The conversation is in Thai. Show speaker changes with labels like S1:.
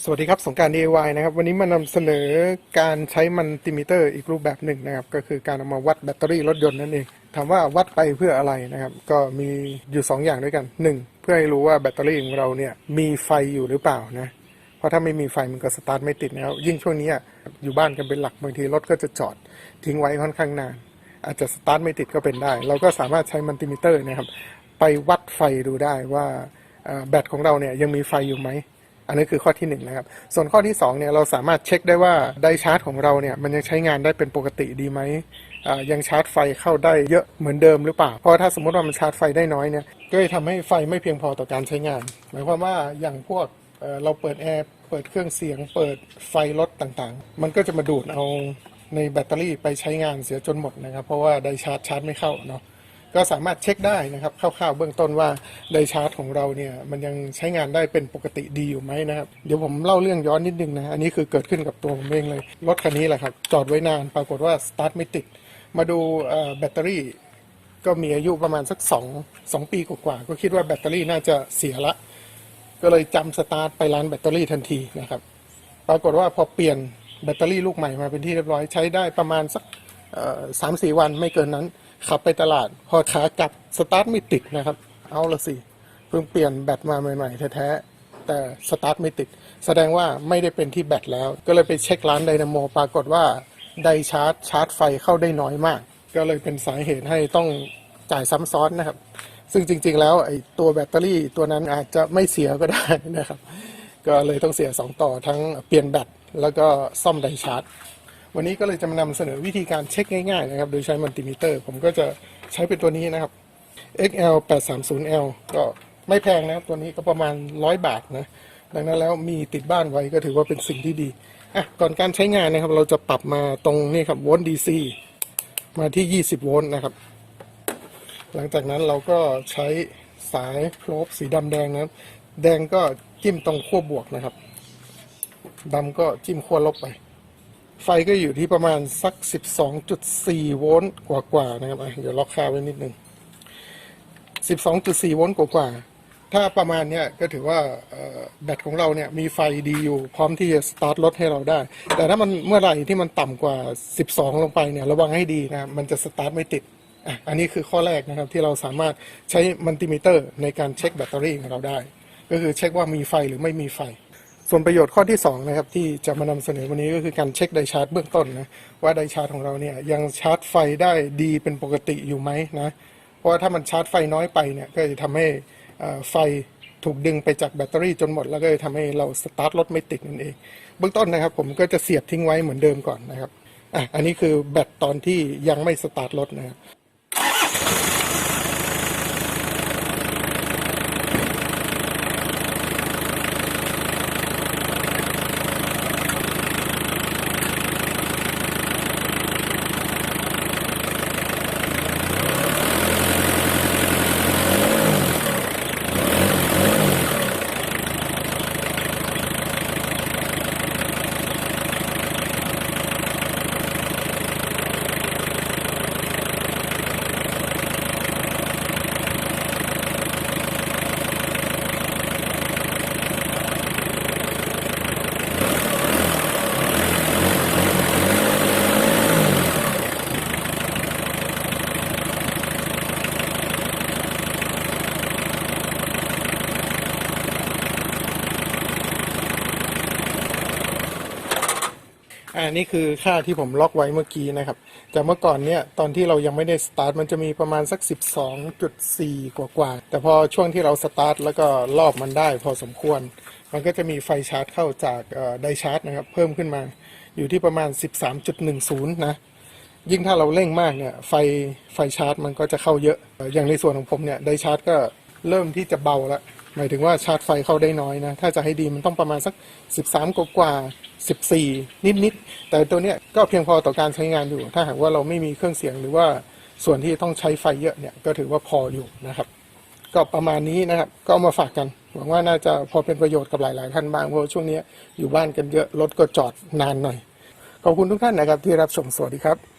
S1: สวัสดีครับสงการ DIY นะครับวันนี้มานำเสนอการใช้มันติมิเตอร์อีกรูปแบบหนึ่งนะครับ ก็คือการเอามาวัดแบตเตอรี่รถยนต์นั่นเองถามว่าวัดไปเพื่ออะไรนะครับ ก็มีอยู่ 2 อย่างด้วยกัน 1 เพื่อให้รู้ว่าแบตเตอรี่ของเราเนี่ยมีไฟอยู่หรือเปล่านะเพราะถ้าไม่มีไฟมันก็สตาร์ทไม่ติดนะครับยิ่งช่วงนี้อยู่บ้านกันเป็นหลักบางทีรถก็จะจอดทิ้งไว้ค่อนข้างนาน อาจจะสตาร์ทไม่ติดก็เป็นได้ เราก็สามารถใช้มันติมิเตอร์นะครับ ไปวัดไฟดูได้ว่าแบตของเราเนี่ยยังมีไฟอยู่ไหม อันนี้คือข้อที่หนึ่งนะครับ ส่วนข้อที่สองเนี่ยเราสามารถเช็คได้ว่าไดชาร์จของเราเนี่ยมันยังใช้งานได้เป็นปกติดีไหมยังชาร์จไฟเข้าได้เยอะเหมือนเดิมหรือเปล่า เพราะถ้าสมมติว่ามันชาร์จไฟได้น้อยเนี่ยก็จะทำให้ไฟไม่เพียงพอต่อการใช้งาน หมายความว่าอย่างพวกเเราเปิดแอร์เปิดเครื่องเสียง เปิดไฟรถต่างๆ มันก็จะมาดูดเอาในแบตเตอรี่ไปใช้งานเสียจนหมดนะครับ เพราะว่าไดชาร์จชาร์จไม่เข้าเนาะ ก็สามารถเช็คได้นะครับคร่าวๆเบื้องต้นว่าไดชาร์จของเราเนี่ยมันยังใช้งานได้เป็นปกติดีอยู่ไหมนะครับเดี๋ยวผมเล่าเรื่องย้อนนิดนึงนะอันนี้คือเกิดขึ้นกับตัวผมเองเลยรถคันนี้แหละครับจอดไว้นานปรากฏว่าสตาร์ทไม่ติดมาดูแบตเตอรี่ก็มีอายุประมาณสัก2 2ปีกว่าๆก็คิดว่าแบตเตอรี่น่าจะเสียละ ก็เลยจำสตาร์ทไปร้านแบตเตอรี่ทันทีนะครับ ปรากฏว่าพอเปลี่ยนแบตเตอรี่ลูกใหม่มาเป็นที่เรียบร้อยใช้ได้ประมาณสัก สามสี่วันไม่เกินนั้น ขับไปตลาด พอขากลับสตาร์ทไม่ติดนะครับ เอาละสิเพิ่งเปลี่ยนแบตมาใหม่ๆแท้ๆแต่สตาร์ทไม่ติด แสดงว่าไม่ได้เป็นที่แบตแล้ว ก็เลยไปเช็คร้านไดนาโมปรากฏว่าไดชาร์จชาร์จไฟเข้าได้น้อยมาก ก็เลยเป็นสาเหตุให้ต้องจ่ายซ้ำซ้อนนะครับ ซึ่งจริง ๆ แล้วไอ้ตัวแบตเตอรี่ตัวนั้นอาจจะไม่เสียก็ได้นะครับ ก็เลยต้องเสีย 2 ต่อทั้งเปลี่ยนแบตแล้วก็ซ่อมไดชาร์จ วันนี้ก็เลยจะมานำเสนอวิธีการเช็คง่ายๆนะครับ โดยใช้มัลติมิเตอร์ ผมก็จะใช้เป็นตัวนี้นะครับ XL 830L ก็ไม่แพงนะตัวนี้ก็ประมาณ 100 บาทนะ ดังนั้นแล้วมีติดบ้านไว้ก็ถือว่าเป็นสิ่งที่ดีอะก่อนการใช้งานนะครับ เราจะปรับมาตรงนี้ครับโวลต์ DC มาที่ 20 โวลต์นะครับ หลังจากนั้นเราก็ใช้สายโพลบสีดำแดงนะแดงก็จิ้มตรงขั้วบวกนะครับดำก็จิ้มขั้วลบไป ไฟก็อยู่ที่ประมาณสัก 12.4 โวลต์กว่าๆนะครับเดี๋ยวล็อกค่าไว้นิดนึง 12.4 โวลต์กว่าๆถ้าประมาณเนี้ยก็ถือว่าแบตของเราเนี่ยมีไฟดีอยู่พร้อมที่จะสตาร์ทรถให้เราได้ แต่ถ้ามันเมื่อไหร่ที่มันต่ำกว่า 12 ลงไปเนี่ยระวังให้ดีนะมันจะสตาร์ทไม่ติดอันนี้คือข้อแรกนะครับที่เราสามารถใช้มัลติมิเตอร์ในการเช็คแบตเตอรี่ของเราได้ ก็คือเช็คว่ามีไฟหรือไม่มีไฟ ส่วนประโยชน์ข้อที่2นะครับที่จะมานำเสนอวันนี้ก็คือการเช็คไดชาร์จเบื้องต้นนะว่าไดชาร์จของเราเนี่ยยังชาร์จไฟได้ดีเป็นปกติอยู่ไหมนะเพราะว่าถ้ามันชาร์จไฟน้อยไปเนี่ยก็จะทำให้อ่อไฟถูกดึงไปจากแบตเตอรี่จนหมด แล้วก็จะทำให้เราสตาร์ทรถไม่ติดนั่นเอง เบื้องต้นนะครับ ผมก็จะเสียบทิ้งไว้เหมือนเดิมก่อนนะครับอะอันนี้คือแบตตอนที่ยังไม่สตาร์ทรถนะครับ อ่านี่คือค่าที่ผมล็อกไว้เมื่อกี้นะครับ จากเมื่อก่อนเนี่ยตอนที่เรายังไม่ได้สตาร์ทมันจะมีประมาณสัก 12.4 กว่ากว่าๆแต่พอช่วงที่เราสตาร์ทแล้วก็รอบมันได้พอสมควร มันก็จะมีไฟชาร์จเข้าจากไดชาร์จนะครับ เพิ่มขึ้นมาอยู่ที่ประมาณ 13.10 นะ ยิ่งถ้าเราเร่งมากเนี่ยไฟไฟชาร์จมันก็จะเข้าเยอะเอ่ออย่างในส่วนของผมเนี่ยไดชาร์จก็เริ่มที่จะเบาแล้ว หมายถึงว่าชาร์จไฟเข้าได้น้อยนะ ถ้าจะให้ดีมันต้องประมาณสัก 13 กว่ากว่า 14 นิดๆแต่ตัวเนี้ยก็เพียงพอต่อการใช้งานอยู่ ถ้าหากว่าเราไม่มีเครื่องเสียงหรือว่าส่วนที่ต้องใช้ไฟเยอะเนี่ยก็ถือว่าพออยู่นะครับ ก็ประมาณนี้นะครับ ก็มาฝากกัน หวังว่าน่าจะพอเป็นประโยชน์กับหลาย ๆ ท่านบ้างเพราะช่วงนี้อยู่บ้านกันเยอะรถก็จอดนานหน่อยขอบคุณทุกท่านนะครับที่รับชมสวัสดีครับ